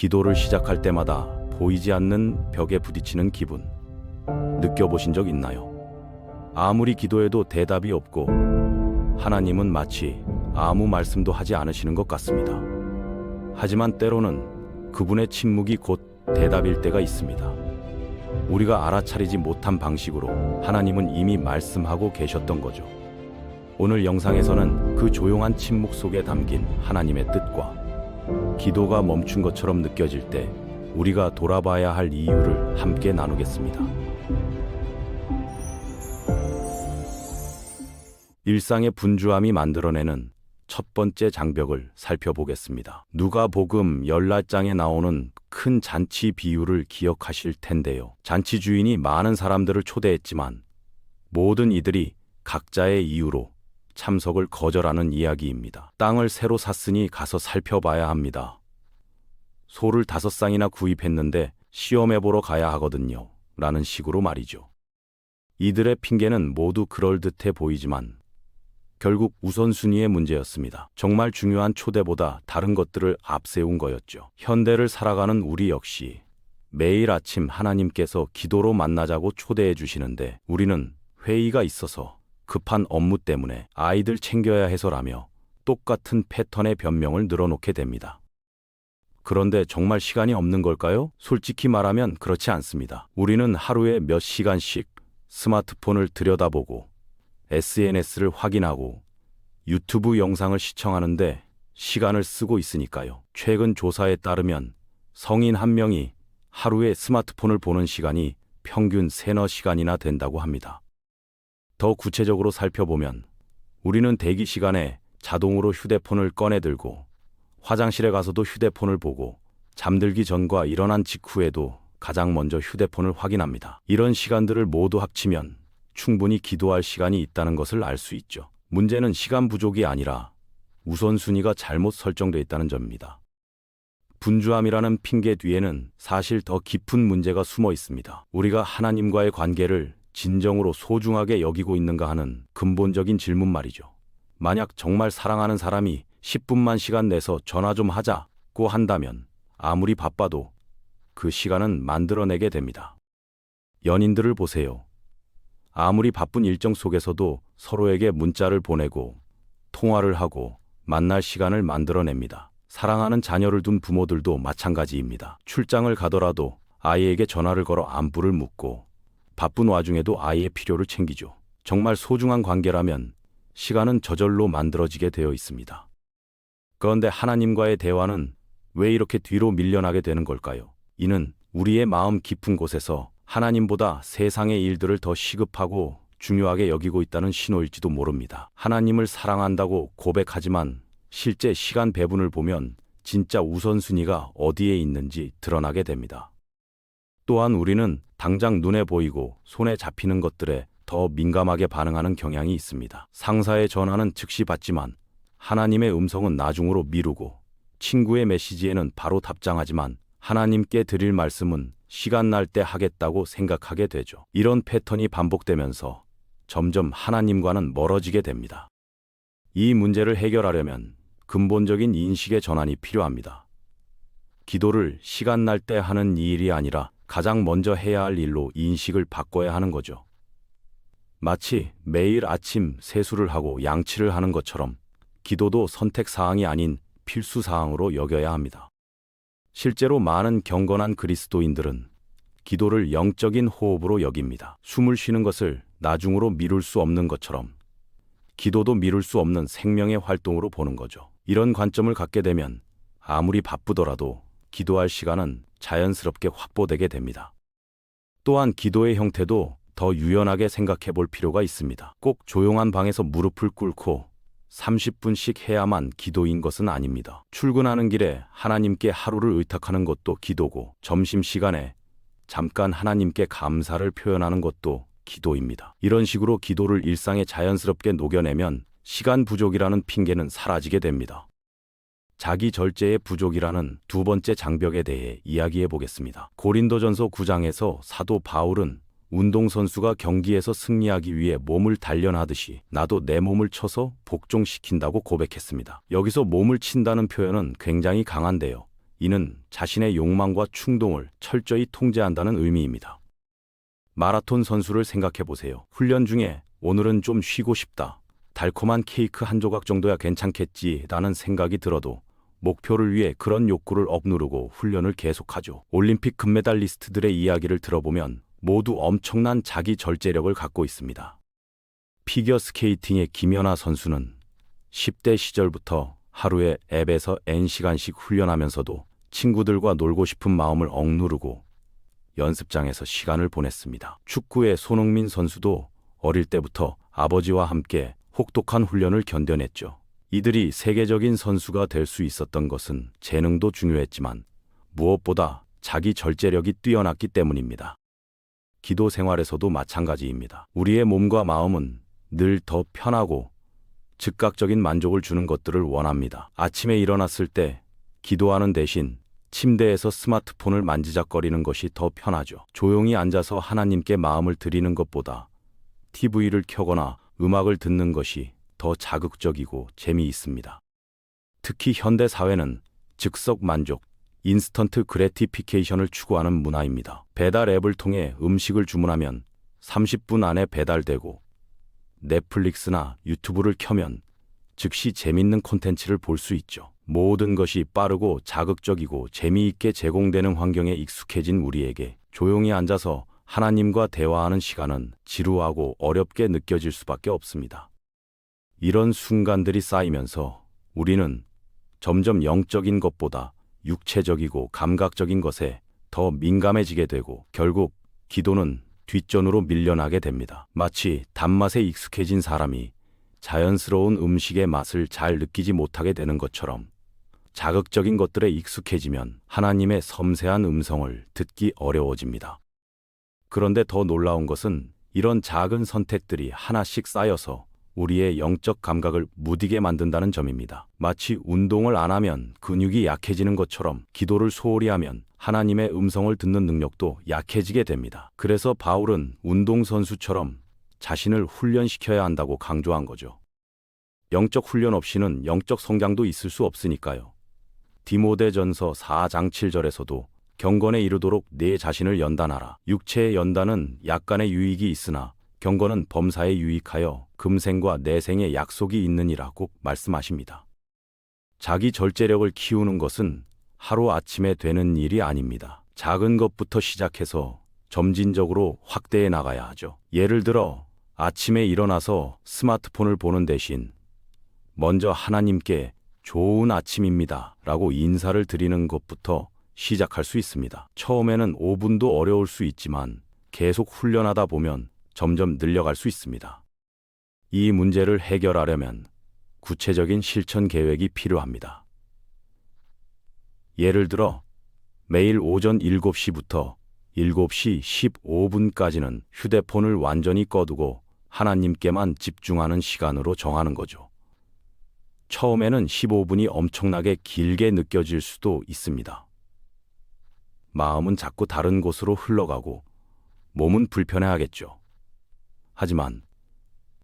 기도를 시작할 때마다 보이지 않는 벽에 부딪히는 기분. 느껴보신 적 있나요? 아무리 기도해도 대답이 없고 하나님은 마치 아무 말씀도 하지 않으시는 것 같습니다. 하지만 때로는 그분의 침묵이 곧 대답일 때가 있습니다. 우리가 알아차리지 못한 방식으로 하나님은 이미 말씀하고 계셨던 거죠. 오늘 영상에서는 그 조용한 침묵 속에 담긴 하나님의 뜻과 기도가 멈춘 것처럼 느껴질 때 우리가 돌아봐야 할 이유를 함께 나누겠습니다. 일상의 분주함이 만들어내는 첫 번째 장벽을 살펴보겠습니다. 누가복음 열날장에 나오는 큰 잔치 비유를 기억하실 텐데요. 잔치 주인이 많은 사람들을 초대했지만 모든 이들이 각자의 이유로 참석을 거절하는 이야기입니다. 땅을 새로 샀으니 가서 살펴봐야 합니다. 소를 다섯 쌍이나 구입했는데 시험해 보러 가야 하거든요. 라는 식으로 말이죠. 이들의 핑계는 모두 그럴듯해 보이지만 결국 우선순위의 문제였습니다. 정말 중요한 초대보다 다른 것들을 앞세운 거였죠. 현대를 살아가는 우리 역시 매일 아침 하나님께서 기도로 만나자고 초대해 주시는데 우리는 회의가 있어서 급한 업무 때문에 아이들 챙겨야 해서라며 똑같은 패턴의 변명을 늘어놓게 됩니다. 그런데 정말 시간이 없는 걸까요? 솔직히 말하면 그렇지 않습니다. 우리는 하루에 몇 시간씩 스마트폰을 들여다보고 SNS를 확인하고 유튜브 영상을 시청하는데 시간을 쓰고 있으니까요. 최근 조사에 따르면 성인 한 명이 하루에 스마트폰을 보는 시간이 평균 세너 시간이나 된다고 합니다. 더 구체적으로 살펴보면 우리는 대기 시간에 자동으로 휴대폰을 꺼내 들고 화장실에 가서도 휴대폰을 보고 잠들기 전과 일어난 직후에도 가장 먼저 휴대폰을 확인합니다. 이런 시간들을 모두 합치면 충분히 기도할 시간이 있다는 것을 알 수 있죠. 문제는 시간 부족이 아니라 우선순위가 잘못 설정되어 있다는 점입니다. 분주함이라는 핑계 뒤에는 사실 더 깊은 문제가 숨어 있습니다. 우리가 하나님과의 관계를 진정으로 소중하게 여기고 있는가 하는 근본적인 질문 말이죠. 만약 정말 사랑하는 사람이 10분만 시간 내서 전화 좀 하자고 한다면 아무리 바빠도 그 시간은 만들어내게 됩니다. 연인들을 보세요. 아무리 바쁜 일정 속에서도 서로에게 문자를 보내고 통화를 하고 만날 시간을 만들어냅니다. 사랑하는 자녀를 둔 부모들도 마찬가지입니다. 출장을 가더라도 아이에게 전화를 걸어 안부를 묻고 바쁜 와중에도 아이의 필요를 챙기죠. 정말 소중한 관계라면 시간은 저절로 만들어지게 되어 있습니다. 그런데 하나님과의 대화는 왜 이렇게 뒤로 밀려나게 되는 걸까요? 이는 우리의 마음 깊은 곳에서 하나님보다 세상의 일들을 더 시급하고 중요하게 여기고 있다는 신호일지도 모릅니다. 하나님을 사랑한다고 고백하지만 실제 시간 배분을 보면 진짜 우선순위가 어디에 있는지 드러나게 됩니다. 또한 우리는 당장 눈에 보이고 손에 잡히는 것들에 더 민감하게 반응하는 경향이 있습니다. 상사의 전화는 즉시 받지만 하나님의 음성은 나중으로 미루고 친구의 메시지에는 바로 답장하지만 하나님께 드릴 말씀은 시간 날 때 하겠다고 생각하게 되죠. 이런 패턴이 반복되면서 점점 하나님과는 멀어지게 됩니다. 이 문제를 해결하려면 근본적인 인식의 전환이 필요합니다. 기도를 시간 날 때 하는 일이 아니라 가장 먼저 해야 할 일로 인식을 바꿔야 하는 거죠. 마치 매일 아침 세수를 하고 양치를 하는 것처럼 기도도 선택 사항이 아닌 필수 사항으로 여겨야 합니다. 실제로 많은 경건한 그리스도인들은 기도를 영적인 호흡으로 여깁니다. 숨을 쉬는 것을 나중으로 미룰 수 없는 것처럼 기도도 미룰 수 없는 생명의 활동으로 보는 거죠. 이런 관점을 갖게 되면 아무리 바쁘더라도 기도할 시간은 자연스럽게 확보되게 됩니다. 또한 기도의 형태도 더 유연하게 생각해 볼 필요가 있습니다. 꼭 조용한 방에서 무릎을 꿇고 30분씩 해야만 기도인 것은 아닙니다. 출근하는 길에 하나님께 하루를 의탁하는 것도 기도고, 점심시간에 잠깐 하나님께 감사를 표현하는 것도 기도입니다. 이런 식으로 기도를 일상에 자연스럽게 녹여내면 시간 부족이라는 핑계는 사라지게 됩니다. 자기 절제의 부족이라는 두 번째 장벽에 대해 이야기해 보겠습니다. 고린도전서 9장에서 사도 바울은 운동선수가 경기에서 승리하기 위해 몸을 단련하듯이 나도 내 몸을 쳐서 복종시킨다고 고백했습니다. 여기서 몸을 친다는 표현은 굉장히 강한데요. 이는 자신의 욕망과 충동을 철저히 통제한다는 의미입니다. 마라톤 선수를 생각해 보세요. 훈련 중에 오늘은 좀 쉬고 싶다. 달콤한 케이크 한 조각 정도야 괜찮겠지 라는 생각이 들어도 목표를 위해 그런 욕구를 억누르고 훈련을 계속하죠. 올림픽 금메달리스트들의 이야기를 들어보면 모두 엄청난 자기 절제력을 갖고 있습니다. 피겨 스케이팅의 김연아 선수는 10대 시절부터 하루에 앱에서 N시간씩 훈련하면서도 친구들과 놀고 싶은 마음을 억누르고 연습장에서 시간을 보냈습니다. 축구의 손흥민 선수도 어릴 때부터 아버지와 함께 혹독한 훈련을 견뎌냈죠. 이들이 세계적인 선수가 될 수 있었던 것은 재능도 중요했지만 무엇보다 자기 절제력이 뛰어났기 때문입니다. 기도 생활에서도 마찬가지입니다. 우리의 몸과 마음은 늘 더 편하고 즉각적인 만족을 주는 것들을 원합니다. 아침에 일어났을 때 기도하는 대신 침대에서 스마트폰을 만지작거리는 것이 더 편하죠. 조용히 앉아서 하나님께 마음을 드리는 것보다 TV를 켜거나 음악을 듣는 것이 더 자극적이고 재미있습니다. 특히 현대 사회는 즉석 만족, 인스턴트 그래티피케이션을 추구하는 문화입니다. 배달 앱을 통해 음식을 주문하면 30분 안에 배달되고 넷플릭스나 유튜브를 켜면 즉시 재밌는 콘텐츠를 볼 수 있죠. 모든 것이 빠르고 자극적이고 재미있게 제공되는 환경에 익숙해진 우리에게 조용히 앉아서 하나님과 대화하는 시간은 지루하고 어렵게 느껴질 수밖에 없습니다. 이런 순간들이 쌓이면서 우리는 점점 영적인 것보다 육체적이고 감각적인 것에 더 민감해지게 되고 결국 기도는 뒷전으로 밀려나게 됩니다. 마치 단맛에 익숙해진 사람이 자연스러운 음식의 맛을 잘 느끼지 못하게 되는 것처럼 자극적인 것들에 익숙해지면 하나님의 섬세한 음성을 듣기 어려워집니다. 그런데 더 놀라운 것은 이런 작은 선택들이 하나씩 쌓여서 우리의 영적 감각을 무디게 만든다는 점입니다. 마치 운동을 안 하면 근육이 약해지는 것처럼 기도를 소홀히 하면 하나님의 음성을 듣는 능력도 약해지게 됩니다. 그래서 바울은 운동선수처럼 자신을 훈련시켜야 한다고 강조한 거죠. 영적 훈련 없이는 영적 성장도 있을 수 없으니까요. 디모데전서 4장 7절에서도 경건에 이르도록 내 자신을 연단하라. 육체의 연단은 약간의 유익이 있으나 경건은 범사에 유익하여 금생과 내생의 약속이 있느니라고 말씀하십니다. 자기 절제력을 키우는 것은 하루 아침에 되는 일이 아닙니다. 작은 것부터 시작해서 점진적으로 확대해 나가야 하죠. 예를 들어 아침에 일어나서 스마트폰을 보는 대신 먼저 하나님께 좋은 아침입니다. 라고 인사를 드리는 것부터 시작할 수 있습니다. 처음에는 5분도 어려울 수 있지만 계속 훈련하다 보면 점점 늘려갈 수 있습니다. 이 문제를 해결하려면 구체적인 실천 계획이 필요합니다. 예를 들어 매일 오전 7시부터 7시 15분까지는 휴대폰을 완전히 꺼두고 하나님께만 집중하는 시간으로 정하는 거죠. 처음에는 15분이 엄청나게 길게 느껴질 수도 있습니다. 마음은 자꾸 다른 곳으로 흘러가고 몸은 불편해하겠죠. 하지만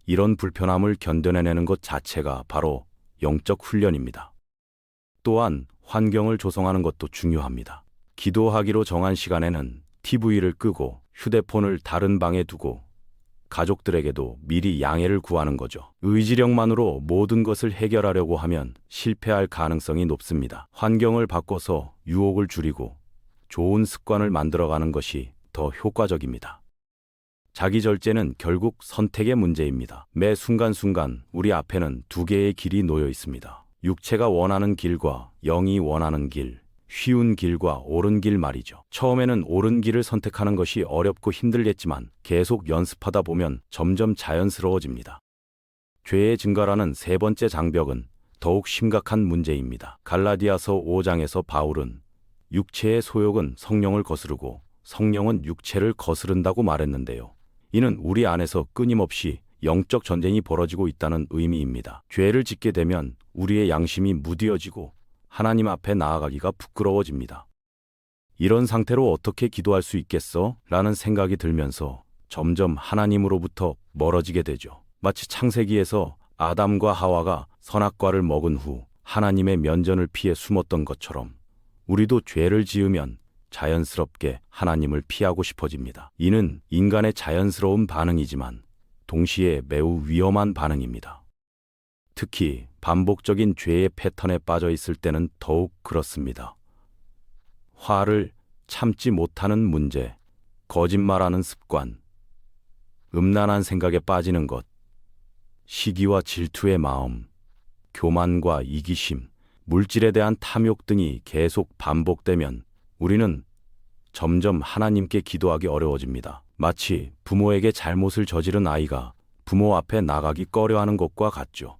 이런 불편함을 견뎌내는 것 자체가 바로 영적 훈련입니다. 또한 환경을 조성하는 것도 중요합니다. 기도하기로 정한 시간에는 TV를 끄고 휴대폰을 다른 방에 두고 가족들에게도 미리 양해를 구하는 거죠. 의지력만으로 모든 것을 해결하려고 하면 실패할 가능성이 높습니다. 환경을 바꿔서 유혹을 줄이고 좋은 습관을 만들어가는 것이 더 효과적입니다. 자기 절제는 결국 선택의 문제입니다. 매 순간순간 우리 앞에는 두 개의 길이 놓여 있습니다. 육체가 원하는 길과 영이 원하는 길, 쉬운 길과 옳은 길 말이죠. 처음에는 옳은 길을 선택하는 것이 어렵고 힘들겠지만 계속 연습하다 보면 점점 자연스러워집니다. 죄의 증가라는 세 번째 장벽은 더욱 심각한 문제입니다. 갈라디아서 5장에서 바울은 육체의 소욕은 성령을 거스르고 성령은 육체를 거스른다고 말했는데요. 이는 우리 안에서 끊임없이 영적 전쟁이 벌어지고 있다는 의미입니다. 죄를 짓게 되면 우리의 양심이 무디어지고 하나님 앞에 나아가기가 부끄러워집니다. 이런 상태로 어떻게 기도할 수 있겠어? 라는 생각이 들면서 점점 하나님으로부터 멀어지게 되죠. 마치 창세기에서 아담과 하와가 선악과를 먹은 후 하나님의 면전을 피해 숨었던 것처럼 우리도 죄를 지으면 자연스럽게 하나님을 피하고 싶어집니다. 이는 인간의 자연스러운 반응이지만 동시에 매우 위험한 반응입니다. 특히 반복적인 죄의 패턴에 빠져 있을 때는 더욱 그렇습니다. 화를 참지 못하는 문제, 거짓말하는 습관, 음란한 생각에 빠지는 것, 시기와 질투의 마음, 교만과 이기심, 물질에 대한 탐욕 등이 계속 반복되면 우리는 점점 하나님께 기도하기 어려워집니다. 마치 부모에게 잘못을 저지른 아이가 부모 앞에 나가기 꺼려하는 것과 같죠.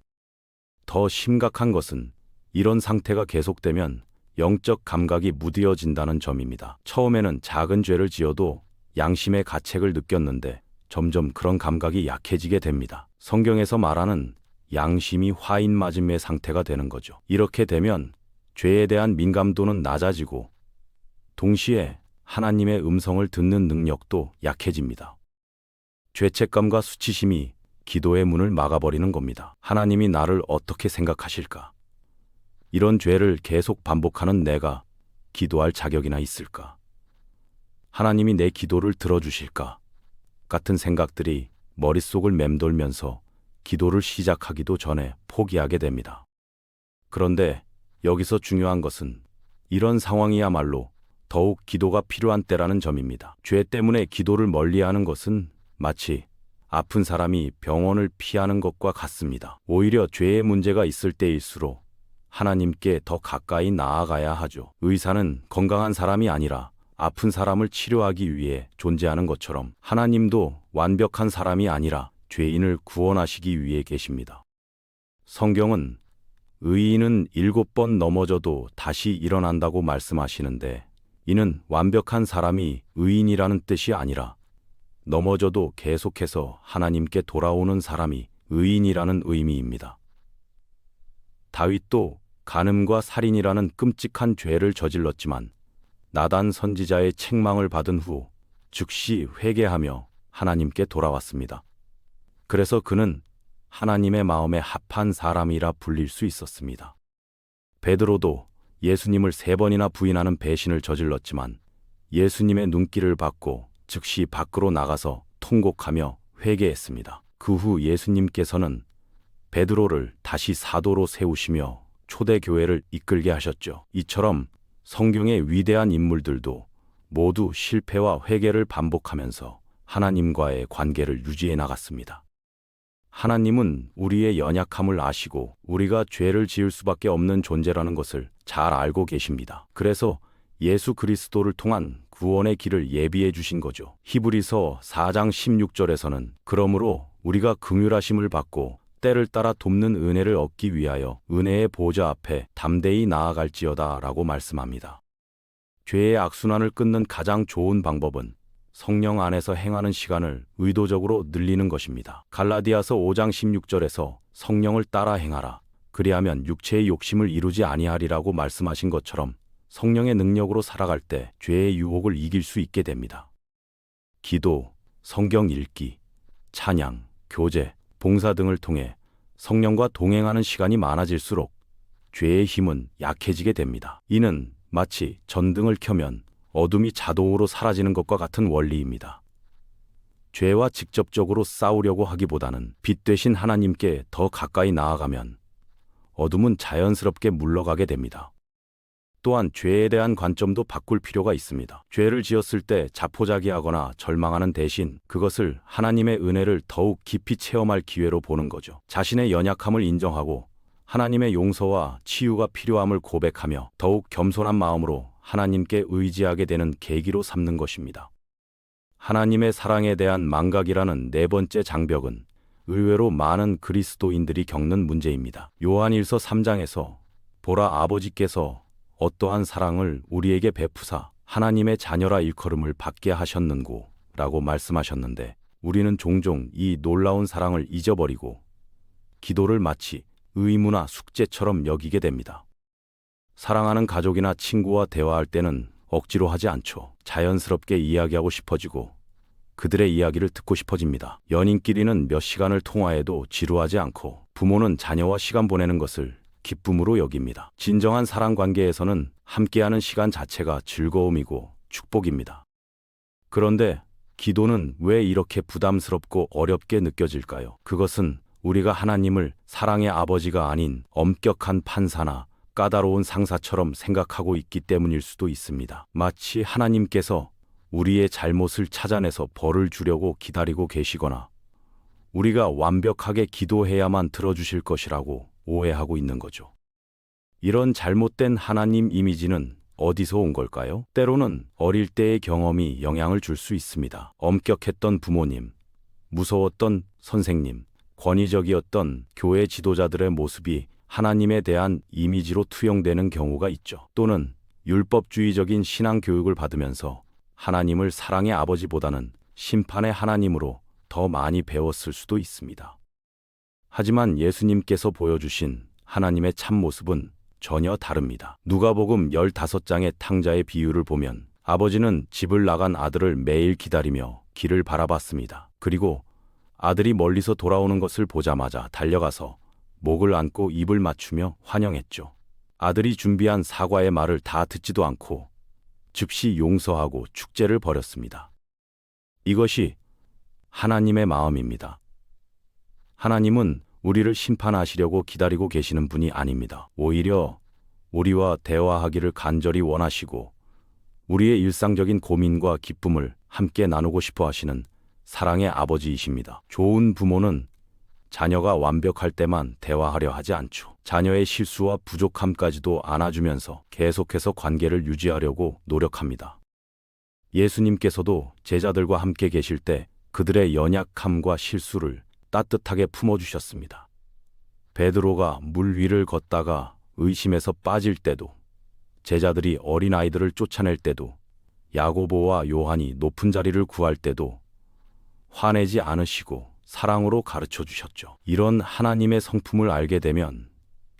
더 심각한 것은 이런 상태가 계속되면 영적 감각이 무디어진다는 점입니다. 처음에는 작은 죄를 지어도 양심의 가책을 느꼈는데 점점 그런 감각이 약해지게 됩니다. 성경에서 말하는 양심이 화인 맞음의 상태가 되는 거죠. 이렇게 되면 죄에 대한 민감도는 낮아지고 동시에 하나님의 음성을 듣는 능력도 약해집니다. 죄책감과 수치심이 기도의 문을 막아버리는 겁니다. 하나님이 나를 어떻게 생각하실까? 이런 죄를 계속 반복하는 내가 기도할 자격이나 있을까? 하나님이 내 기도를 들어주실까? 같은 생각들이 머릿속을 맴돌면서 기도를 시작하기도 전에 포기하게 됩니다. 그런데 여기서 중요한 것은 이런 상황이야말로 더욱 기도가 필요한 때라는 점입니다. 죄 때문에 기도를 멀리하는 것은 마치 아픈 사람이 병원을 피하는 것과 같습니다. 오히려 죄의 문제가 있을 때일수록 하나님께 더 가까이 나아가야 하죠. 의사는 건강한 사람이 아니라 아픈 사람을 치료하기 위해 존재하는 것처럼 하나님도 완벽한 사람이 아니라 죄인을 구원하시기 위해 계십니다. 성경은 의인은 일곱 번 넘어져도 다시 일어난다고 말씀하시는데 이는 완벽한 사람이 의인이라는 뜻이 아니라 넘어져도 계속해서 하나님께 돌아오는 사람이 의인이라는 의미입니다. 다윗도 간음과 살인이라는 끔찍한 죄를 저질렀지만 나단 선지자의 책망을 받은 후 즉시 회개하며 하나님께 돌아왔습니다. 그래서 그는 하나님의 마음에 합한 사람이라 불릴 수 있었습니다. 베드로도 예수님을 세 번이나 부인하는 배신을 저질렀지만 예수님의 눈길을 받고 즉시 밖으로 나가서 통곡하며 회개했습니다. 그 후 예수님께서는 베드로를 다시 사도로 세우시며 초대 교회를 이끌게 하셨죠. 이처럼 성경의 위대한 인물들도 모두 실패와 회개를 반복하면서 하나님과의 관계를 유지해 나갔습니다. 하나님은 우리의 연약함을 아시고 우리가 죄를 지을 수밖에 없는 존재라는 것을 잘 알고 계십니다. 그래서 예수 그리스도를 통한 구원의 길을 예비해 주신 거죠. 히브리서 4장 16절에서는 그러므로 우리가 긍휼하심을 받고 때를 따라 돕는 은혜를 얻기 위하여 은혜의 보좌 앞에 담대히 나아갈지어다라고 말씀합니다. 죄의 악순환을 끊는 가장 좋은 방법은 성령 안에서 행하는 시간을 의도적으로 늘리는 것입니다. 갈라디아서 5장 16절에서 성령을 따라 행하라. 그리하면 육체의 욕심을 이루지 아니하리라고 말씀하신 것처럼 성령의 능력으로 살아갈 때 죄의 유혹을 이길 수 있게 됩니다. 기도, 성경 읽기, 찬양, 교제, 봉사 등을 통해 성령과 동행하는 시간이 많아질수록 죄의 힘은 약해지게 됩니다. 이는 마치 전등을 켜면 어둠이 자동으로 사라지는 것과 같은 원리입니다. 죄와 직접적으로 싸우려고 하기보다는 빛 대신 하나님께 더 가까이 나아가면 어둠은 자연스럽게 물러가게 됩니다. 또한 죄에 대한 관점도 바꿀 필요가 있습니다. 죄를 지었을 때 자포자기하거나 절망하는 대신 그것을 하나님의 은혜를 더욱 깊이 체험할 기회로 보는 거죠. 자신의 연약함을 인정하고 하나님의 용서와 치유가 필요함을 고백하며 더욱 겸손한 마음으로 하나님께 의지하게 되는 계기로 삼는 것입니다. 하나님의 사랑에 대한 망각이라는 네 번째 장벽은 의외로 많은 그리스도인들이 겪는 문제입니다. 요한일서 3장에서 보라 아버지께서 어떠한 사랑을 우리에게 베푸사 하나님의 자녀라 일컬음을 받게 하셨는고 라고 말씀하셨는데 우리는 종종 이 놀라운 사랑을 잊어버리고 기도를 마치 의무나 숙제처럼 여기게 됩니다. 사랑하는 가족이나 친구와 대화할 때는 억지로 하지 않죠. 자연스럽게 이야기하고 싶어지고 그들의 이야기를 듣고 싶어집니다. 연인끼리는 몇 시간을 통화해도 지루하지 않고 부모는 자녀와 시간 보내는 것을 기쁨으로 여깁니다. 진정한 사랑 관계에서는 함께하는 시간 자체가 즐거움이고 축복입니다. 그런데 기도는 왜 이렇게 부담스럽고 어렵게 느껴질까요? 그것은 우리가 하나님을 사랑의 아버지가 아닌 엄격한 판사나 까다로운 상사처럼 생각하고 있기 때문일 수도 있습니다. 마치 하나님께서 우리의 잘못을 찾아내서 벌을 주려고 기다리고 계시거나 우리가 완벽하게 기도해야만 들어주실 것이라고 오해하고 있는 거죠. 이런 잘못된 하나님 이미지는 어디서 온 걸까요? 때로는 어릴 때의 경험이 영향을 줄 수 있습니다. 엄격했던 부모님, 무서웠던 선생님, 권위적이었던 교회 지도자들의 모습이 하나님에 대한 이미지로 투영되는 경우가 있죠. 또는 율법주의적인 신앙 교육을 받으면서 하나님을 사랑의 아버지보다는 심판의 하나님으로 더 많이 배웠을 수도 있습니다. 하지만 예수님께서 보여주신 하나님의 참모습은 전혀 다릅니다. 누가복음 15장의 탕자의 비유를 보면 아버지는 집을 나간 아들을 매일 기다리며 길을 바라봤습니다. 그리고 아들이 멀리서 돌아오는 것을 보자마자 달려가서 목을 안고 입을 맞추며 환영했죠. 아들이 준비한 사과의 말을 다 듣지도 않고 즉시 용서하고 축제를 벌였습니다. 이것이 하나님의 마음입니다. 하나님은 우리를 심판하시려고 기다리고 계시는 분이 아닙니다. 오히려 우리와 대화하기를 간절히 원하시고 우리의 일상적인 고민과 기쁨을 함께 나누고 싶어 하시는 사랑의 아버지이십니다. 좋은 부모는 자녀가 완벽할 때만 대화하려 하지 않죠. 자녀의 실수와 부족함까지도 안아주면서 계속해서 관계를 유지하려고 노력합니다. 예수님께서도 제자들과 함께 계실 때 그들의 연약함과 실수를 따뜻하게 품어주셨습니다. 베드로가 물 위를 걷다가 의심에서 빠질 때도, 제자들이 어린아이들을 쫓아낼 때도, 야고보와 요한이 높은 자리를 구할 때도 화내지 않으시고 사랑으로 가르쳐 주셨죠. 이런 하나님의 성품을 알게 되면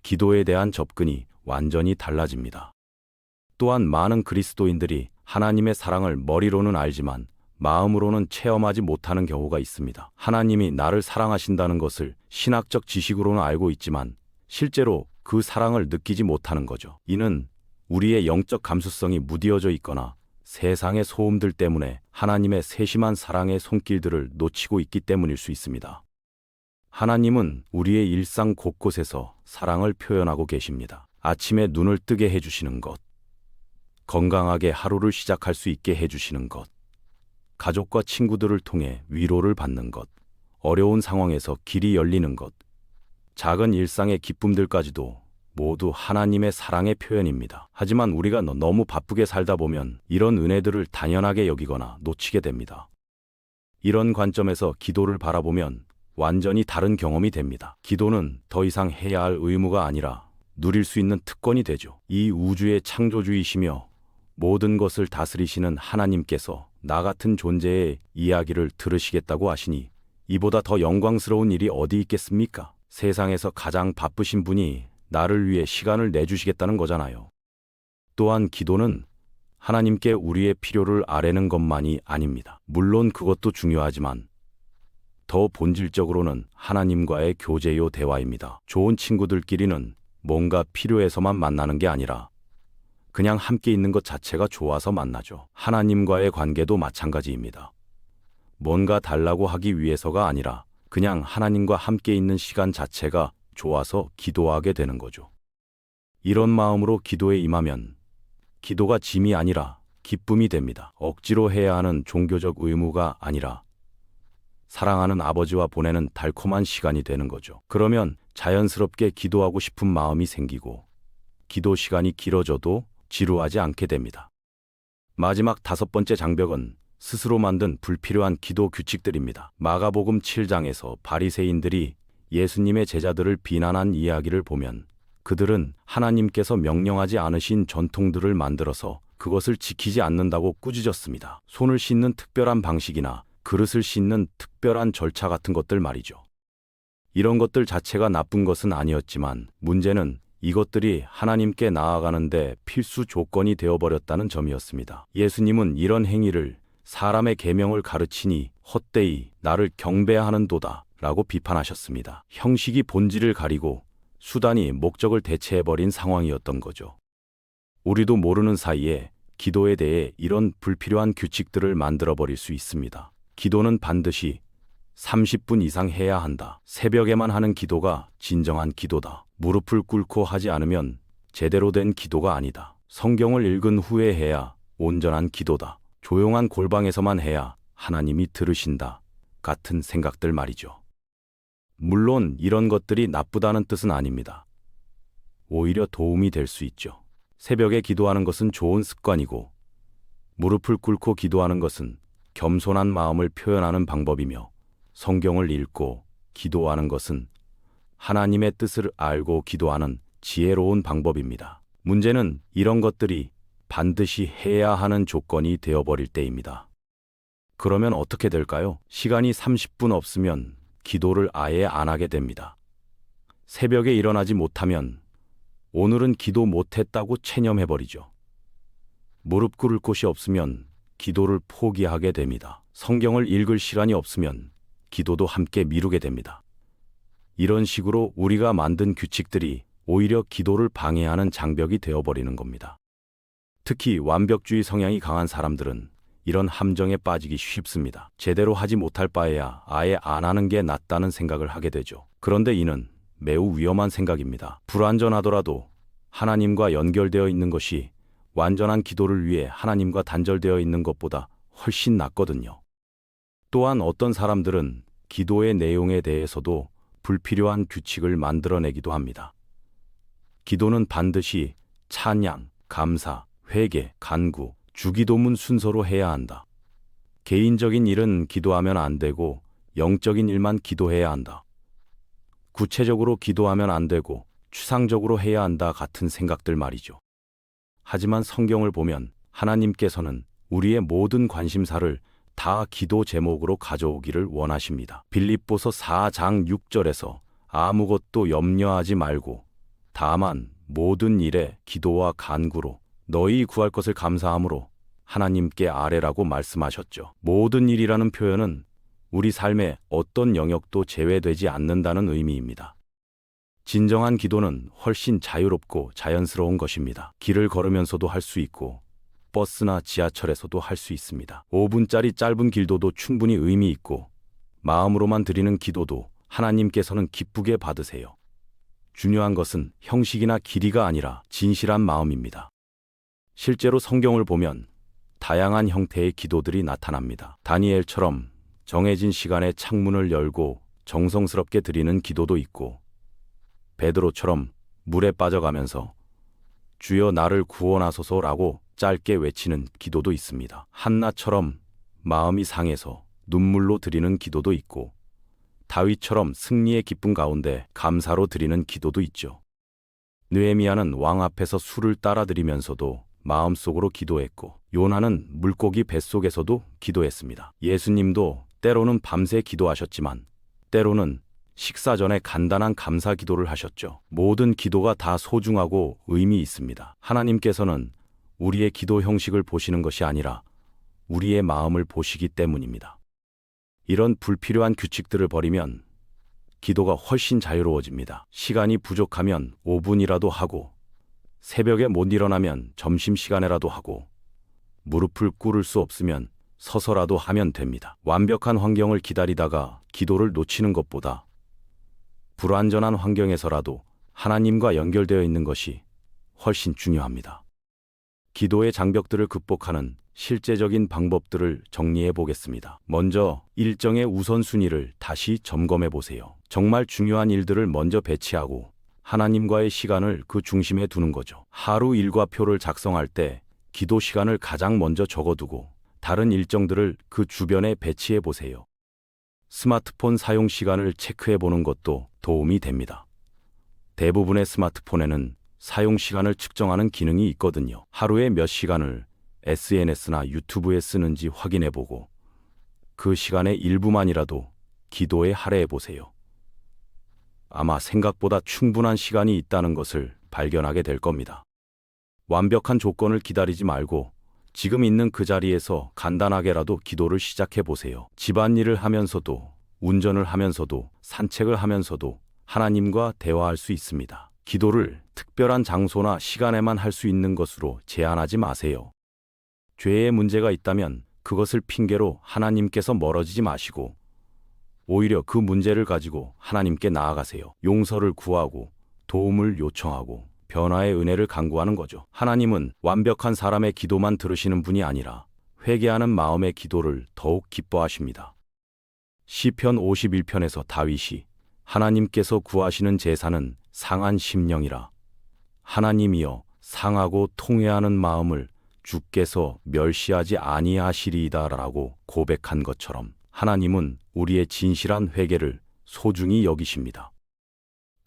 기도에 대한 접근이 완전히 달라집니다. 또한 많은 그리스도인들이 하나님의 사랑을 머리로는 알지만 마음으로는 체험하지 못하는 경우가 있습니다. 하나님이 나를 사랑하신다는 것을 신학적 지식으로는 알고 있지만 실제로 그 사랑을 느끼지 못하는 거죠. 이는 우리의 영적 감수성이 무디어져 있거나 세상의 소음들 때문에 하나님의 세심한 사랑의 손길들을 놓치고 있기 때문일 수 있습니다. 하나님은 우리의 일상 곳곳에서 사랑을 표현하고 계십니다. 아침에 눈을 뜨게 해주시는 것, 건강하게 하루를 시작할 수 있게 해주시는 것, 가족과 친구들을 통해 위로를 받는 것, 어려운 상황에서 길이 열리는 것, 작은 일상의 기쁨들까지도 모두 하나님의 사랑의 표현입니다. 하지만 우리가 너- 너무 바쁘게 살다 보면 이런 은혜들을 당연하게 여기거나 놓치게 됩니다. 이런 관점에서 기도를 바라보면 완전히 다른 경험이 됩니다. 기도는 더 이상 해야 할 의무가 아니라 누릴 수 있는 특권이 되죠. 이 우주의 창조주이시며 모든 것을 다스리시는 하나님께서 나 같은 존재의 이야기를 들으시겠다고 하시니 이보다 더 영광스러운 일이 어디 있겠습니까? 세상에서 가장 바쁘신 분이 나를 위해 시간을 내주시겠다는 거잖아요. 또한 기도는 하나님께 우리의 필요를 아뢰는 것만이 아닙니다. 물론 그것도 중요하지만 더 본질적으로는 하나님과의 교제요 대화입니다. 좋은 친구들끼리는 뭔가 필요해서만 만나는 게 아니라 그냥 함께 있는 것 자체가 좋아서 만나죠. 하나님과의 관계도 마찬가지입니다. 뭔가 달라고 하기 위해서가 아니라 그냥 하나님과 함께 있는 시간 자체가 좋아서 기도하게 되는 거죠. 이런 마음으로 기도에 임하면 기도가 짐이 아니라 기쁨이 됩니다. 억지로 해야 하는 종교적 의무가 아니라 사랑하는 아버지와 보내는 달콤한 시간이 되는 거죠. 그러면 자연스럽게 기도하고 싶은 마음이 생기고 기도 시간이 길어져도 지루하지 않게 됩니다. 마지막 다섯 번째 장벽은 스스로 만든 불필요한 기도 규칙들입니다. 마가복음 7장에서 바리새인들이 예수님의 제자들을 비난한 이야기를 보면 그들은 하나님께서 명령하지 않으신 전통들을 만들어서 그것을 지키지 않는다고 꾸짖었습니다. 손을 씻는 특별한 방식이나 그릇을 씻는 특별한 절차 같은 것들 말이죠. 이런 것들 자체가 나쁜 것은 아니었지만 문제는 이것들이 하나님께 나아가는데 필수 조건이 되어버렸다는 점이었습니다. 예수님은 이런 행위를 사람의 계명을 가르치니 헛되이 나를 경배하는 도다 라고 비판하셨습니다. 형식이 본질을 가리고 수단이 목적을 대체해버린 상황이었던 거죠. 우리도 모르는 사이에 기도에 대해 이런 불필요한 규칙들을 만들어버릴 수 있습니다. 기도는 반드시 30분 이상 해야 한다. 새벽에만 하는 기도가 진정한 기도다. 무릎을 꿇고 하지 않으면 제대로 된 기도가 아니다. 성경을 읽은 후에 해야 온전한 기도다. 조용한 골방에서만 해야 하나님이 들으신다. 같은 생각들 말이죠. 물론 이런 것들이 나쁘다는 뜻은 아닙니다. 오히려 도움이 될 수 있죠. 새벽에 기도하는 것은 좋은 습관이고, 무릎을 꿇고 기도하는 것은 겸손한 마음을 표현하는 방법이며, 성경을 읽고 기도하는 것은 하나님의 뜻을 알고 기도하는 지혜로운 방법입니다. 문제는 이런 것들이 반드시 해야 하는 조건이 되어버릴 때입니다. 그러면 어떻게 될까요? 시간이 30분 없으면 기도를 아예 안 하게 됩니다. 새벽에 일어나지 못하면 오늘은 기도 못했다고 체념해버리죠. 무릎 꿇을 곳이 없으면 기도를 포기하게 됩니다. 성경을 읽을 시간이 없으면 기도도 함께 미루게 됩니다. 이런 식으로 우리가 만든 규칙들이 오히려 기도를 방해하는 장벽이 되어버리는 겁니다. 특히 완벽주의 성향이 강한 사람들은 이런 함정에 빠지기 쉽습니다. 제대로 하지 못할 바에야 아예 안 하는 게 낫다는 생각을 하게 되죠. 그런데 이는 매우 위험한 생각입니다. 불완전하더라도 하나님과 연결되어 있는 것이 완전한 기도를 위해 하나님과 단절되어 있는 것보다 훨씬 낫거든요. 또한 어떤 사람들은 기도의 내용에 대해서도 불필요한 규칙을 만들어내기도 합니다. 기도는 반드시 찬양, 감사, 회개, 간구, 주기도문 순서로 해야 한다. 개인적인 일은 기도하면 안 되고 영적인 일만 기도해야 한다. 구체적으로 기도하면 안 되고 추상적으로 해야 한다 같은 생각들 말이죠. 하지만 성경을 보면 하나님께서는 우리의 모든 관심사를 다 기도 제목으로 가져오기를 원하십니다. 빌립보서 4장 6절에서 아무것도 염려하지 말고 다만 모든 일에 기도와 간구로 너희 구할 것을 감사함으로 하나님께 아뢰라고 말씀하셨죠. 모든 일이라는 표현은 우리 삶의 어떤 영역도 제외되지 않는다는 의미입니다. 진정한 기도는 훨씬 자유롭고 자연스러운 것입니다. 길을 걸으면서도 할 수 있고 버스나 지하철에서도 할 수 있습니다. 5분짜리 짧은 길도도 충분히 의미 있고 마음으로만 드리는 기도도 하나님께서는 기쁘게 받으세요. 중요한 것은 형식이나 길이가 아니라 진실한 마음입니다. 실제로 성경을 보면 다양한 형태의 기도들이 나타납니다. 다니엘처럼 정해진 시간에 창문을 열고 정성스럽게 드리는 기도도 있고, 베드로처럼 물에 빠져가면서 주여 나를 구원하소서라고 짧게 외치는 기도도 있습니다. 한나처럼 마음이 상해서 눈물로 드리는 기도도 있고, 다윗처럼 승리의 기쁨 가운데 감사로 드리는 기도도 있죠. 느헤미야는 왕 앞에서 술을 따라 드리면서도 마음속으로 기도했고 요나는 물고기 뱃속에서도 기도했습니다. 예수님도 때로는 밤새 기도하셨지만 때로는 식사 전에 간단한 감사 기도를 하셨죠. 모든 기도가 다 소중하고 의미 있습니다. 하나님께서는 우리의 기도 형식을 보시는 것이 아니라 우리의 마음을 보시기 때문입니다. 이런 불필요한 규칙들을 버리면 기도가 훨씬 자유로워집니다. 시간이 부족하면 5분이라도 하고 새벽에 못 일어나면 점심시간에라도 하고 무릎을 꿇을 수 없으면 서서라도 하면 됩니다. 완벽한 환경을 기다리다가 기도를 놓치는 것보다 불완전한 환경에서라도 하나님과 연결되어 있는 것이 훨씬 중요합니다. 기도의 장벽들을 극복하는 실제적인 방법들을 정리해 보겠습니다. 먼저 일정의 우선순위를 다시 점검해 보세요. 정말 중요한 일들을 먼저 배치하고 하나님과의 시간을 그 중심에 두는 거죠. 하루 일과표를 작성할 때 기도 시간을 가장 먼저 적어두고 다른 일정들을 그 주변에 배치해 보세요. 스마트폰 사용 시간을 체크해 보는 것도 도움이 됩니다. 대부분의 스마트폰에는 사용 시간을 측정하는 기능이 있거든요. 하루에 몇 시간을 SNS나 유튜브에 쓰는지 확인해 보고 그 시간의 일부만이라도 기도에 할애해 보세요. 아마 생각보다 충분한 시간이 있다는 것을 발견하게 될 겁니다. 완벽한 조건을 기다리지 말고 지금 있는 그 자리에서 간단하게라도 기도를 시작해 보세요. 집안일을 하면서도, 운전을 하면서도, 산책을 하면서도, 하나님과 대화할 수 있습니다. 기도를 특별한 장소나 시간에만 할 수 있는 것으로 제한하지 마세요. 죄의 문제가 있다면 그것을 핑계로 하나님께서 멀어지지 마시고 오히려 그 문제를 가지고 하나님께 나아가세요. 용서를 구하고 도움을 요청하고 변화의 은혜를 간구하는 거죠. 하나님은 완벽한 사람의 기도만 들으시는 분이 아니라 회개하는 마음의 기도를 더욱 기뻐하십니다. 시편 51편에서 다윗이 하나님께서 구하시는 제사는 상한 심령이라 하나님이여 상하고 통회하는 마음을 주께서 멸시하지 아니하시리이다라고 고백한 것처럼 하나님은 우리의 진실한 회개를 소중히 여기십니다.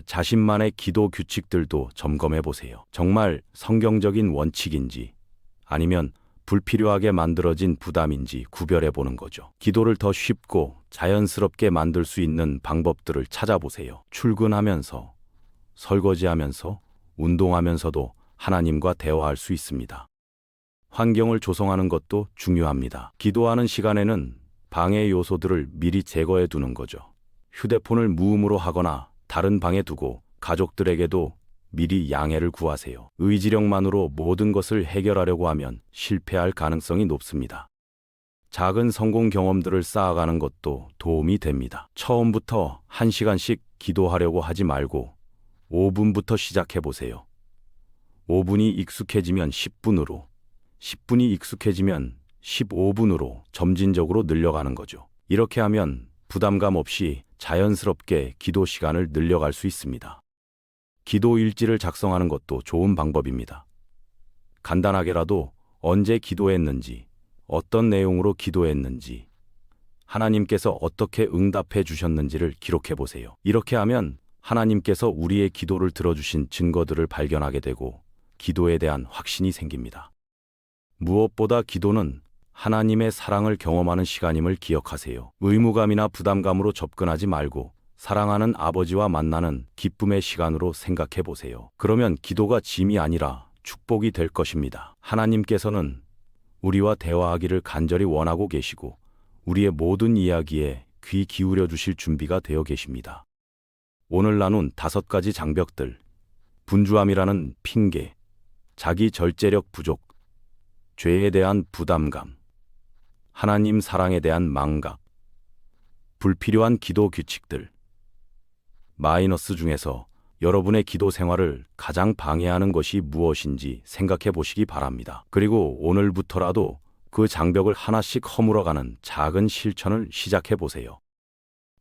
자신만의 기도 규칙들도 점검해 보세요. 정말 성경적인 원칙인지 아니면 불필요하게 만들어진 부담인지 구별해 보는 거죠. 기도를 더 쉽고 자연스럽게 만들 수 있는 방법들을 찾아보세요. 출근하면서, 설거지하면서, 운동하면서도 하나님과 대화할 수 있습니다. 환경을 조성하는 것도 중요합니다. 기도하는 시간에는 방해 요소들을 미리 제거해 두는 거죠. 휴대폰을 무음으로 하거나 다른 방에 두고 가족들에게도 미리 양해를 구하세요. 의지력만으로 모든 것을 해결하려고 하면 실패할 가능성이 높습니다. 작은 성공 경험들을 쌓아가는 것도 도움이 됩니다. 처음부터 1시간씩 기도하려고 하지 말고 5분부터 시작해 보세요. 5분이 익숙해지면 10분으로, 10분이 익숙해지면 15분으로 점진적으로 늘려가는 거죠. 이렇게 하면 부담감 없이 자연스럽게 기도 시간을 늘려갈 수 있습니다. 기도 일지를 작성하는 것도 좋은 방법입니다. 간단하게라도 언제 기도했는지, 어떤 내용으로 기도했는지, 하나님께서 어떻게 응답해 주셨는지를 기록해 보세요. 이렇게 하면 하나님께서 우리의 기도를 들어주신 증거들을 발견하게 되고 기도에 대한 확신이 생깁니다. 무엇보다 기도는 하나님의 사랑을 경험하는 시간임을 기억하세요. 의무감이나 부담감으로 접근하지 말고 사랑하는 아버지와 만나는 기쁨의 시간으로 생각해 보세요. 그러면 기도가 짐이 아니라 축복이 될 것입니다. 하나님께서는 우리와 대화하기를 간절히 원하고 계시고 우리의 모든 이야기에 귀 기울여 주실 준비가 되어 계십니다. 오늘 나눈 다섯 가지 장벽들, 분주함이라는 핑계, 자기 절제력 부족, 죄에 대한 부담감, 하나님 사랑에 대한 망각, 불필요한 기도 규칙들, 마이너스 중에서 여러분의 기도 생활을 가장 방해하는 것이 무엇인지 생각해 보시기 바랍니다. 그리고 오늘부터라도 그 장벽을 하나씩 허물어가는 작은 실천을 시작해 보세요.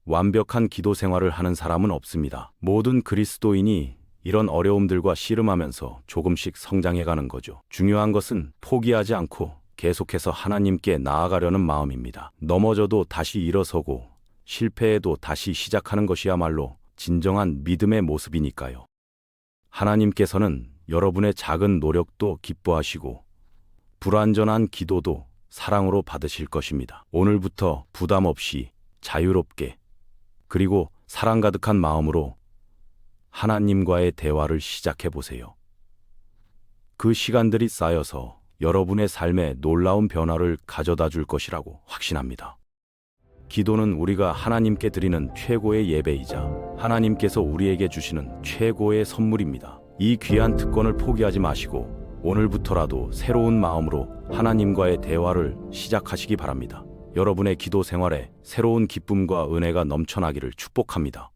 완벽한 기도 생활을 하는 사람은 없습니다. 모든 그리스도인이 이런 어려움들과 씨름하면서 조금씩 성장해 가는 거죠. 중요한 것은 포기하지 않고 계속해서 하나님께 나아가려는 마음입니다. 넘어져도 다시 일어서고 실패해도 다시 시작하는 것이야말로 진정한 믿음의 모습이니까요. 하나님께서는 여러분의 작은 노력도 기뻐하시고 불완전한 기도도 사랑으로 받으실 것입니다. 오늘부터 부담 없이 자유롭게 그리고 사랑 가득한 마음으로 하나님과의 대화를 시작해 보세요. 그 시간들이 쌓여서 여러분의 삶에 놀라운 변화를 가져다 줄 것이라고 확신합니다. 기도는 우리가 하나님께 드리는 최고의 예배이자 하나님께서 우리에게 주시는 최고의 선물입니다. 이 귀한 특권을 포기하지 마시고 오늘부터라도 새로운 마음으로 하나님과의 대화를 시작하시기 바랍니다. 여러분의 기도 생활에 새로운 기쁨과 은혜가 넘쳐나기를 축복합니다.